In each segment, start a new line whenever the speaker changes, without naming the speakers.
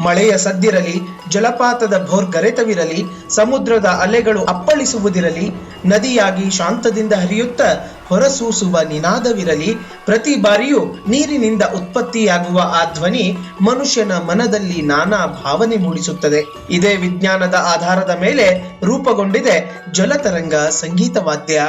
ಮಳೆಯ ಸದ್ದಿರಲಿ, ಜಲಪಾತದ ಭೋರ್ಗರೆತವಿರಲಿ ಸಮುದ್ರದ ಅಲೆಗಳು ಅಪ್ಪಳಿಸುವುದಿರಲಿ, ನದಿಯಾಗಿ ಶಾಂತದಿಂದ ಹರಿಯುತ್ತ ಹೊರಸೂಸುವ ನಿನಾದವಿರಲಿ, ಪ್ರತಿ ಬಾರಿಯೂ ನೀರಿನಿಂದ ಉತ್ಪತ್ತಿಯಾಗುವ ಆ ಧ್ವನಿ ಮನುಷ್ಯನ ಮನದಲ್ಲಿ ನಾನಾ ಭಾವನೆ ಮೂಡಿಸುತ್ತದೆ. ಇದೇ ವಿಜ್ಞಾನದ ಆಧಾರದ ಮೇಲೆ ರೂಪುಗೊಂಡಿದೆ ಜಲತರಂಗ ಸಂಗೀತ ವಾದ್ಯ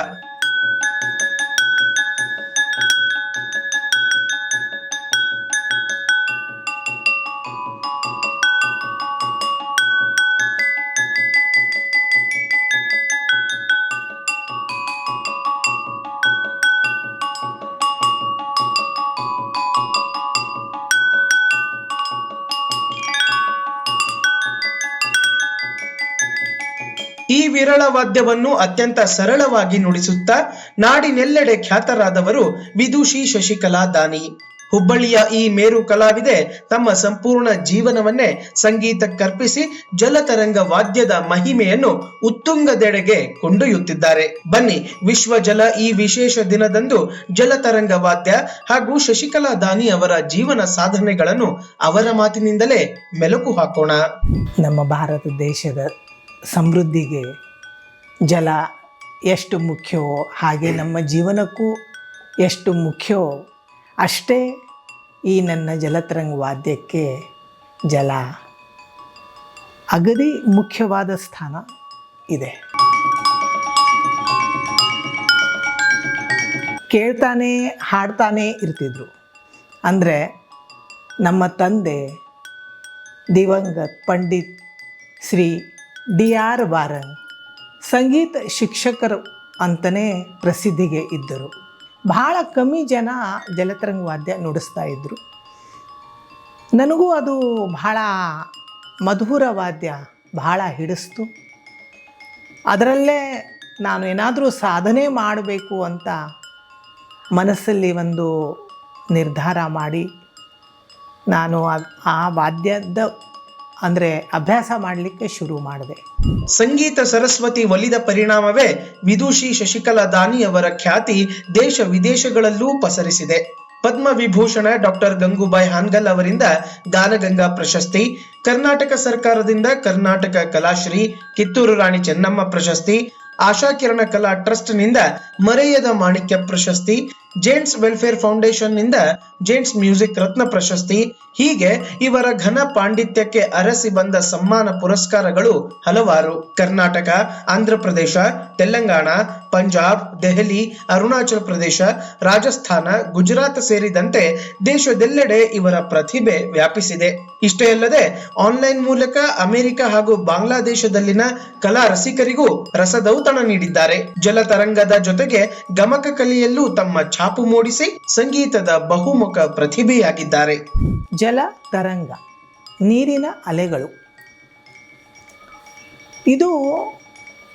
ಈ ವಿರಳ ವಾದ್ಯವನ್ನು ಅತ್ಯಂತ ಸರಳವಾಗಿ ನುಡಿಸುತ್ತಾ ನಾಡಿನೆಲ್ಲೆಡೆ ಖ್ಯಾತರಾದವರು ವಿದುಷಿ ಶಶಿಕಲಾ ದಾನಿ. ಹುಬ್ಬಳ್ಳಿಯ ಈ ಮೇರು ಕಲಾವಿದೆ ತಮ್ಮ ಸಂಪೂರ್ಣ ಜೀವನವನ್ನೇ ಸಂಗೀತಕ್ಕರ್ಪಿಸಿ ಜಲತರಂಗ ವಾದ್ಯದ ಮಹಿಮೆಯನ್ನು ಉತ್ತುಂಗದೆಡೆಗೆ ಕೊಂಡೊಯ್ಯುತ್ತಿದ್ದಾರೆ. ಬನ್ನಿ ವಿಶ್ವ ಜಲ ಈ ವಿಶೇಷ ದಿನದಂದು ಜಲತರಂಗ ವಾದ್ಯ ಹಾಗೂ ಶಶಿಕಲಾ ದಾನಿ ಅವರ ಜೀವನ ಸಾಧನೆಗಳನ್ನು ಅವರ ಮಾತಿನಿಂದಲೇ ಮೆಲುಕು ಹಾಕೋಣ.
ನಮ್ಮ ಭಾರತ ದೇಶದ ಸಮೃದ್ಧಿಗೆ ಜಲ ಎಷ್ಟು ಮುಖ್ಯವೋ ಹಾಗೆ ನಮ್ಮ ಜೀವನಕ್ಕೂ ಎಷ್ಟು ಮುಖ್ಯವೋ ಅಷ್ಟೇ ಈ ನನ್ನ ಜಲತರಂಗ ವಾದ್ಯಕ್ಕೆ ಜಲ ಅಗದಿ ಮುಖ್ಯವಾದ ಸ್ಥಾನ ಇದೆ. ಕೇಳ್ತಾನೆ ಹಾಡ್ತಾನೆ ಇರ್ತಿದ್ರು. ಅಂದರೆ ನಮ್ಮ ತಂದೆ ದಿವಂಗತ್ ಪಂಡಿತ್ ಶ್ರೀ ಡಿ ಆರ್ ವಾರನ್ ಸಂಗೀತ ಶಿಕ್ಷಕರು ಅಂತಲೇ ಪ್ರಸಿದ್ಧಿಗೆ ಇದ್ದರು. ಬಹಳ ಕಮ್ಮಿ ಜನ ಜಲತರಂಗ ವಾದ್ಯ ನುಡಿಸ್ತಾ ಇದ್ದರು ನನಗೂ ಅದು ಬಹಳ ಮಧುರ ವಾದ್ಯ ಬಹಳ ಹಿಡಿಸ್ತು. ಅದರಲ್ಲೇ ನಾನು ಏನಾದರೂ ಸಾಧನೆ ಮಾಡಬೇಕು ಅಂತ ಮನಸ್ಸಲ್ಲಿ ಒಂದು ನಿರ್ಧಾರ ಮಾಡಿ ನಾನು ಆ ವಾದ್ಯದ ಅಂದರೆ ಅಭ್ಯಾಸ ಮಾಡಲಿಕ್ಕೆ ಶುರು ಮಾಡಿದೆ.
ಸಂಗೀತ ಸರಸ್ವತಿ ಒಲಿದ ಪರಿಣಾಮವೇ ವಿದುಷಿ ಶಶಿಕಲಾ ದಾನಿ ಅವರ ಖ್ಯಾತಿ ದೇಶ ವಿದೇಶಗಳಲ್ಲೂ ಪಸರಿಸಿದೆ. ಪದ್ಮ ವಿಭೂಷಣ ಡಾಕ್ಟರ್ ಗಂಗೂಬಾಯಿ ಹಾನ್ಗಲ್ ಅವರಿಂದ ಗಾನಗಂಗಾ ಪ್ರಶಸ್ತಿ, ಕರ್ನಾಟಕ ಸರ್ಕಾರದಿಂದ ಕರ್ನಾಟಕ ಕಲಾಶ್ರೀ, ಕಿತ್ತೂರು ರಾಣಿ ಚೆನ್ನಮ್ಮ ಪ್ರಶಸ್ತಿ, ಆಶಾಕಿರಣ ಕಲಾ ಟ್ರಸ್ಟ್ನಿಂದ ಮರೆಯದ ಮಾಣಿಕ್ಯ ಪ್ರಶಸ್ತಿ ಜೇಂಟ್ಸ್ ವೆಲ್ಫೇರ್ ಫೌಂಡೇಶನ್ನಿಂದ ಜೇಂಟ್ಸ್ ಮ್ಯೂಸಿಕ್ ರತ್ನ ಪ್ರಶಸ್ತಿ, ಹೀಗೆ ಇವರ ಘನ ಪಾಂಡಿತ್ಯಕ್ಕೆ ಅರಸಿ ಬಂದ ಸಮ್ಮಾನ ಪುರಸ್ಕಾರಗಳು ಹಲವಾರು. ಕರ್ನಾಟಕ, ಆಂಧ್ರ ಪ್ರದೇಶ, ತೆಲಂಗಾಣ, ಪಂಜಾಬ್, ದೆಹಲಿ, ಅರುಣಾಚಲ ಪ್ರದೇಶ, ರಾಜಸ್ಥಾನ, ಗುಜರಾತ್ ಸೇರಿದಂತೆ ದೇಶದೆಲ್ಲೆಡೆ ಇವರ ಪ್ರತಿಭೆ ವ್ಯಾಪಿಸಿದೆ. ಇಷ್ಟೇ ಅಲ್ಲದೆ, ಆನ್ಲೈನ್ ಮೂಲಕ ಅಮೆರಿಕ ಹಾಗೂ ಬಾಂಗ್ಲಾದೇಶದಲ್ಲಿನ ಕಲಾ ರಸಿಕರಿಗೂ ರಸದೌತಣ ನೀಡಿದ್ದಾರೆ. ಜಲತರಂಗದ ಜೊತೆಗೆ ಗಮಕ ಕಲೆಯಲ್ಲೂ ತಮ್ಮ ಛಾಪು ಮೂಡಿಸಿ ಸಂಗೀತದ ಬಹುಮುಖ ಪ್ರತಿಭೆಯಾಗಿದ್ದಾರೆ.
ಜಲ, ತರಂಗ, ನೀರಿನ ಅಲೆಗಳು. ಇದು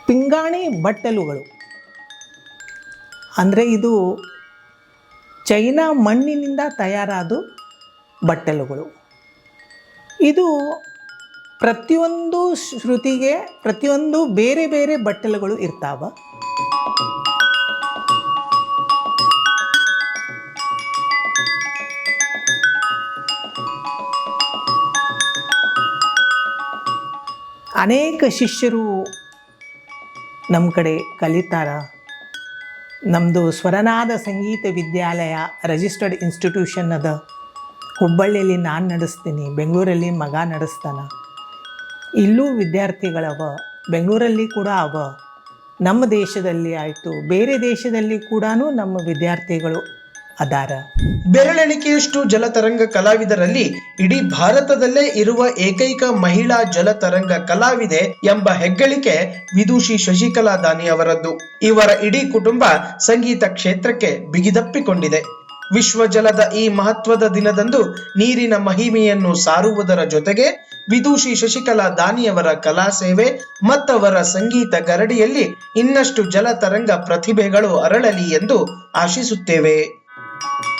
ಪಿಂಗಾಣಿ ಬಟ್ಟಲುಗಳು. ಅಂದರೆ ಇದು ಚೈನಾ ಮಣ್ಣಿನಿಂದ ತಯಾರಾದ ಬಟ್ಟಲುಗಳು. ಇದು ಪ್ರತಿಯೊಂದು ಶ್ರುತಿಗೆ, ಪ್ರತಿಯೊಂದು ಬೇರೆ ಬೇರೆ ಬಟ್ಟಲುಗಳು ಇರ್ತಾವ. ಅನೇಕ ಶಿಷ್ಯರು ನಮ್ಮ ಕಡೆ ಕಲಿತಾರ. ನಮ್ಮದು ಸ್ವರನಾದ ಸಂಗೀತ ವಿದ್ಯಾಲಯ ರಿಜಿಸ್ಟರ್ಡ್ ಇನ್ಸ್ಟಿಟ್ಯೂಷನ್ ಅದ. ಹುಬ್ಬಳ್ಳಿಯಲ್ಲಿ ನಾನು ನಡೆಸ್ತೀನಿ, ಬೆಂಗಳೂರಲ್ಲಿ ಮಗ ನಡೆಸ್ತಾನ. ಇಲ್ಲೂ ವಿದ್ಯಾರ್ಥಿಗಳವ, ಬೆಂಗಳೂರಲ್ಲಿ ಕೂಡ ಅವ. ನಮ್ಮ ದೇಶದಲ್ಲಿ ಆಯಿತು, ಬೇರೆ ದೇಶದಲ್ಲಿ ಕೂಡ ನಮ್ಮ ವಿದ್ಯಾರ್ಥಿಗಳು ಅದಾರ.
ಬೆರಳೆಣಿಕೆಯಷ್ಟು ಜಲತರಂಗ ಕಲಾವಿದರಲ್ಲಿ ಇಡೀ ಭಾರತದಲ್ಲೇ ಇರುವ ಏಕೈಕ ಮಹಿಳಾ ಜಲತರಂಗ ಕಲಾವಿದೆ ಎಂಬ ಹೆಗ್ಗಳಿಕೆ ವಿದುಷಿ ಶಶಿಕಲಾ ದಾನಿ ಅವರದ್ದು. ಇವರ ಇಡೀ ಕುಟುಂಬ ಸಂಗೀತ ಕ್ಷೇತ್ರಕ್ಕೆ ಬಿಗಿದಪ್ಪಿಕೊಂಡಿದೆ. ವಿಶ್ವ ಜಲದ ಈ ಮಹತ್ವದ ದಿನದಂದು ನೀರಿನ ಮಹಿಮೆಯನ್ನು ಸಾರುವುದರ ಜೊತೆಗೆ ವಿದುಷಿ ಶಶಿಕಲಾ ದಾನಿಯವರ ಕಲಾ ಸೇವೆ ಮತ್ತವರ ಸಂಗೀತ ಗರಡಿಯಲ್ಲಿ ಇನ್ನಷ್ಟು ಜಲತರಂಗ ಪ್ರತಿಭೆಗಳು ಅರಳಲಿ ಎಂದು ಆಶಿಸುತ್ತೇವೆ. thank you